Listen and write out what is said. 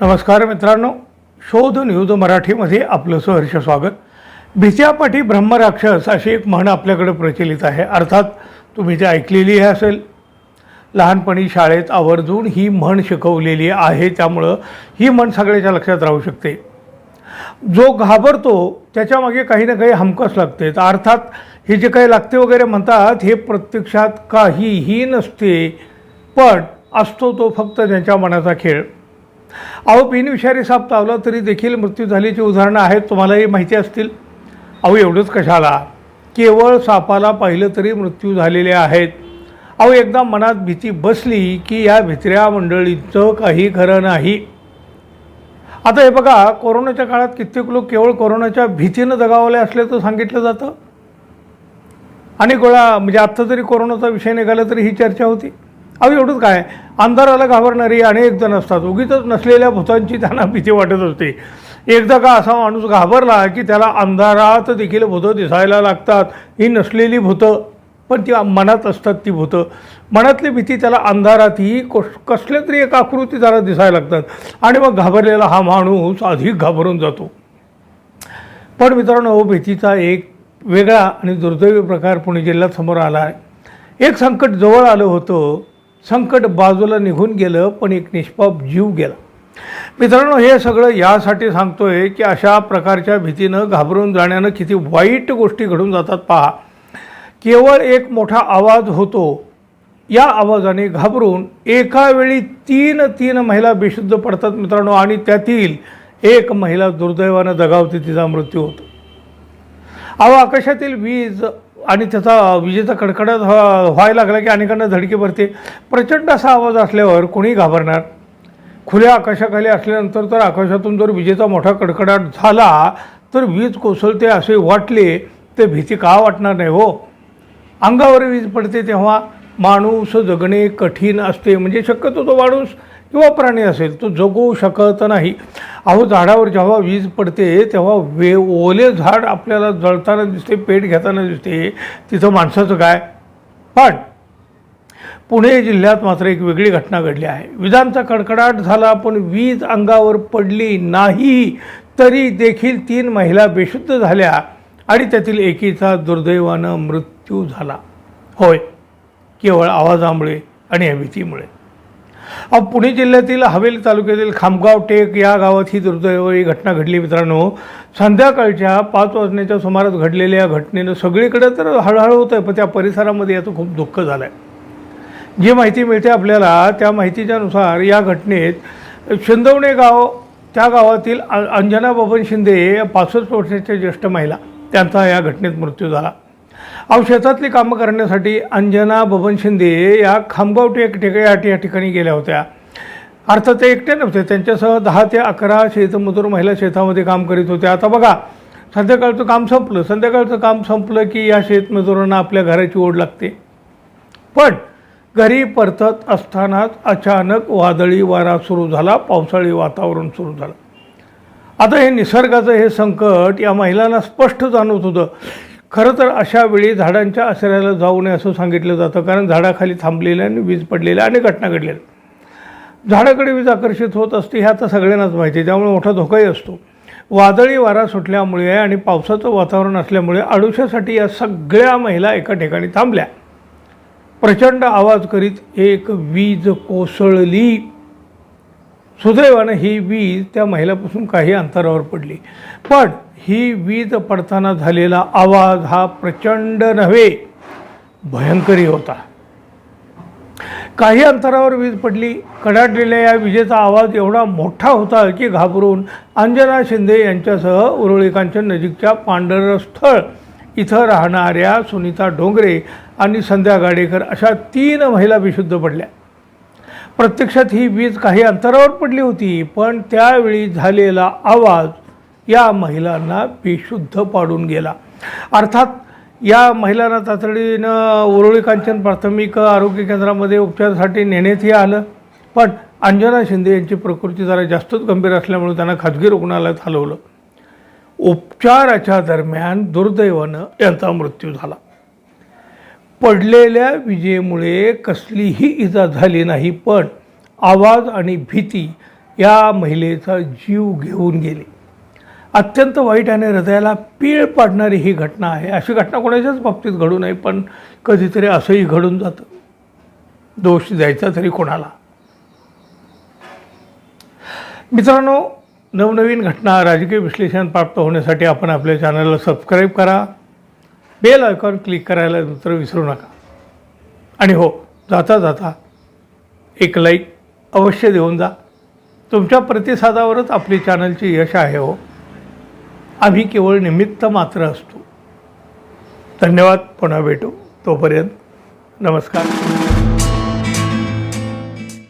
नमस्कार मित्रांनो शोध न्यूज मराठीमध्ये आपलं सहर्ष स्वागत. भित्यापाठी ब्रह्मराक्षस अशी एक म्हण आपल्याकडे प्रचलित आहे. अर्थात तुम्ही ते ऐकलेली असेल लहानपणी शाळेत आवर्जून ही म्हण शिकवलेली आहे त्यामुळं ही म्हण सगळ्याच्या लक्षात राहू शकते. जो घाबरतो त्याच्यामागे काही ना काही हमकस लागते. तर अर्थात हे जे काही लागते वगैरे म्हणतात हे प्रत्यक्षात काहीही नसते पण असतो तो फक्त त्यांच्या मनाचा खेळ. अहो बिनविषारी साप चावला तरी देखील मृत्यू झाल्याची उदाहरणं आहेत तुम्हालाही माहिती असतील. अहो एवढंच कशाला? केवळ सापाला पाहिलं तरी मृत्यू झालेले आहेत. अहो एकदा मनात भीती बसली की या भित्र्या मंडळीचं काही खरं नाही. आता हे बघा कोरोनाच्या काळात कित्येक लोक केवळ कोरोनाच्या भीतीनं दगावले असल्याचं सांगितलं जातं. आणि गोळा म्हणजे आत्ता जरी कोरोनाचा विषय निघाला तरी ही चर्चा होती. अहो एवढंच काय? अंधाराला घाबरणारी अनेक जण असतात. उगीच नसलेल्या भूतांची त्यांना भीती वाटत असते. एकदा का असा माणूस घाबरला की त्याला अंधारात देखील भूतं दिसायला लागतात. ही नसलेली भूतं पण ती मनात असतात ती भूतं. मनातली भीती त्याला अंधारातही कस कसल्या तरी एक आकृती त्याला दिसायला लागतात. आणि मग घाबरलेला हा माणूस अधिक घाबरून जातो. पण मित्रांनो हो, भीतीचा एक वेगळा आणि दुर्दैवी प्रकार पुणे जिल्ह्यात समोर आला आहे. एक संकट जवळ आलं होतं. संकट बाजूला निघून गेलं पण एक निष्पाप जीव गेला. मित्रांनो हे सगळं यासाठी सांगतोय की अशा प्रकारच्या भीतीनं घाबरून जाण्यानं किती वाईट गोष्टी घडून जातात पहा. केवळ एक मोठा आवाज होतो. या आवाजाने घाबरून एका वेळी तीन तीन महिला बेशुद्ध पडतात मित्रांनो आणि त्यातील एक महिला दुर्दैवानं दगावते तिचा मृत्यू होतो. अहो आकाशातील वीज आणि त्याचा विजेचा कडकडाट व्हायला लागला की अनेकांना धडकी भरते. प्रचंड असा आवाज असल्यावर कोणी घाबरणार? खुल्या आकाशाखाली असल्यानंतर तर आकाशातून जर विजेचा मोठा कडकडाट झाला तर वीज कोसळते असे वाटले तर भीती का वाटणार नाही हो? अंगावर वीज पडते तेव्हा माणूस जगणे कठीण असते. म्हणजे शक्यतो तो माणूस किंवा प्राणी असेल तो जगू शकत नाही. अहो झाडावर जेव्हा वीज पडते तेव्हा वे ओले झाड आपल्याला जळताना दिसते पेट घेताना दिसते. तिथं माणसाचं काय? पण पुणे जिल्ह्यात मात्र एक वेगळी घटना घडली आहे. विजांचा कडकडाट झाला पण वीज अंगावर पडली नाही. तरी देखील तीन महिला बेशुद्ध झाल्या आणि त्यातील एकीचा दुर्दैवानं मृत्यू झाला. होय केवळ आवाजामुळे आणि या भीतीमुळे अहो पुणे जिल्ह्यातील हवेली तालुक्यातील खामगाव टेक या गावात ही दुर्दैवी घटना घडली मित्रांनो. संध्याकाळच्या पाच वाजण्याच्या सुमारास घडलेल्या या घटनेनं सगळीकडे तर हळहळ होतं आहे पण त्या परिसरामध्ये याचं खूप दुःख झालं आहे जी माहिती मिळते आपल्याला त्या माहितीच्यानुसार या घटनेत शिंदवणे गाव त्या गावातील अ- अंजना बबन शिंदे या पासष्ट वर्षाच्या ज्येष्ठ महिला त्यांचा या घटनेत मृत्यू झाला. अहो शेतातली कामं करण्यासाठी अंजना बबन शिंदे या खामगावटी एक ठिकाणी या या ठिकाणी गेल्या होत्या. अर्थात ते एकटे नव्हते. त्यांच्यासह दहा ते अकरा शेतमजूर महिला शेतामध्ये काम करीत होत्या. आता बघा संध्याकाळचं काम संपलं. संध्याकाळचं काम संपलं की या शेतमजुरांना आपल्या घराची ओढ लागते. पण घरी परतत असतानाच अचानक वादळी वारा सुरू झाला. पावसाळी वातावरण सुरू झालं. आता हे निसर्गाचं हे संकट या महिलांना स्पष्ट जाणवत होतं खरं तर अशा वेळी झाडांच्या आश्रयाला जाऊ नये असं सांगितलं जातं कारण झाडाखाली थांबलेल्या आणि वीज पडलेल्या अनेक घटना घडलेल्या झाडाकडे वीज आकर्षित होत असते हे आता सगळ्यांनाच माहिती आहे. त्यामुळे मोठा धोकाही असतो. वादळी वारा सुटल्यामुळे आणि पावसाचं वातावरण असल्यामुळे आडुशासाठी या सगळ्या महिला एका ठिकाणी थांबल्या. प्रचंड आवाज करीत एक वीज कोसळली. सुदैवानं ही वीज त्या महिलापासून काही अंतरावर पडली. पण ही वीज पडताना झालेला आवाज हा प्रचंड नव्हे भयंकरी होता. काही अंतरावर वीज पडली. कडाडलेल्या या विजेचा आवाज एवढा मोठा होता की घाबरून अंजना शिंदे यांच्यासह उरुळी कांचन नजीकच्या पांढरस्थळ इथं राहणाऱ्या सुनीता डोंगरे आणि संध्या गाडेकर अशा तीन महिला विशुद्ध पडल्या. प्रत्यक्षात ही वीज काही अंतरावर पडली होती पण त्यावेळी झालेला आवाज या महिलांना बेशुद्ध पाडून गेला. अर्थात या महिलांना तातडीनं उरुळी कांचन प्राथमिक आरोग्य केंद्रामध्ये उपचारासाठी नेण्यातही आलं. पण अंजना शिंदे यांची प्रकृती जरा जास्तच गंभीर असल्यामुळे त्यांना खाजगी रुग्णालयात हलवलं. उपचाराच्या दरम्यान दुर्दैवानं यांचा मृत्यू झाला. पडलेल्या विजेमुळे कसलीही इजा झाली नाही पण आवाज आणि भीती या महिलेचा जीव घेऊन गेली. अत्यंत वाईट आणि हृदयाला पीळ पाडणारी ही घटना आहे. अशी घटना कोणाच्याच बाबतीत घडू नये पण कधीतरी असंही घडून जातं. दोष द्यायचा तरी कोणाला? मित्रांनो नवनवीन घटना राजकीय विश्लेषण प्राप्त होण्यासाठी आपण आपल्या चॅनलला सबस्क्राईब करा. बेल आयकॉन क्लिक करायला नंतर विसरू नका. आणि हो जाता जाता एक लाईक अवश्य देऊन जा. तुमच्या प्रतिसादावरच आपली चॅनलची यश आहे हो. आम्ही केवळ निमित्त मात्र असतो. धन्यवाद. पुन्हा भेटू. तोपर्यंत नमस्कार.